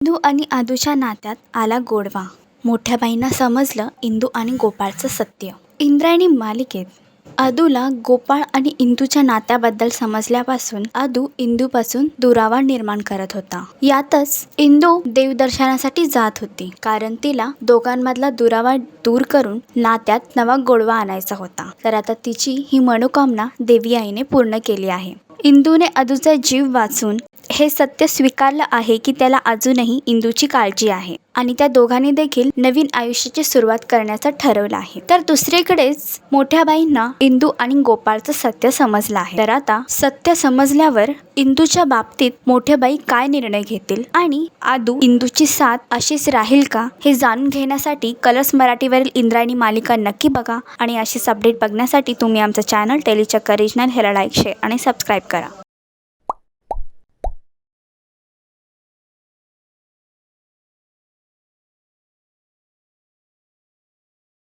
इंदू आणि आदूच्या नात्यात आला गोडवा. मोठ्या बाईंना समजलं इंदू आणि गोपाळचं सत्य. इंद्रायणी मालिकेत आदूला गोपाळ आणि इंदूच्या नात्याबद्दल समजल्यापासून आदू इंदूपासून दुरावा निर्माण करत होता. यातच इंदू देवदर्शनासाठी जात होती कारण तिला दोघांमधला दुरावा दूर करून नात्यात नवा गोडवा आणायचा होता. तर आता तिची ही मनोकामना देवी आईने पूर्ण केली आहे. इंदूने अदूचा जीव वाचून हे सत्य स्वीकारलं आहे की त्याला अजूनही इंदूची काळजी आहे. आणि त्या दोघांनी देखील नवीन आयुष्याची सुरुवात करण्याचं ठरवलं आहे. तर दुसरीकडेच मोठ्या बाईंना इंदू आणि गोपाळचं सत्य समजलं आहे. तर आता सत्य समजल्यावर इंदूच्या बाबतीत मोठ्या बाई काय निर्णय घेतील? आणि आदू इंदूची साथ अशीच राहील का? हे जाणून घेण्यासाठी कलर्स मराठीवरील इंद्रायणी मालिका नक्की बघा. आणि अशीच अपडेट बघण्यासाठी तुम्ही आमचं चॅनल टेलीचक्कर रिजनल हेला लाईक शेअर आणि सबस्क्राईब करा.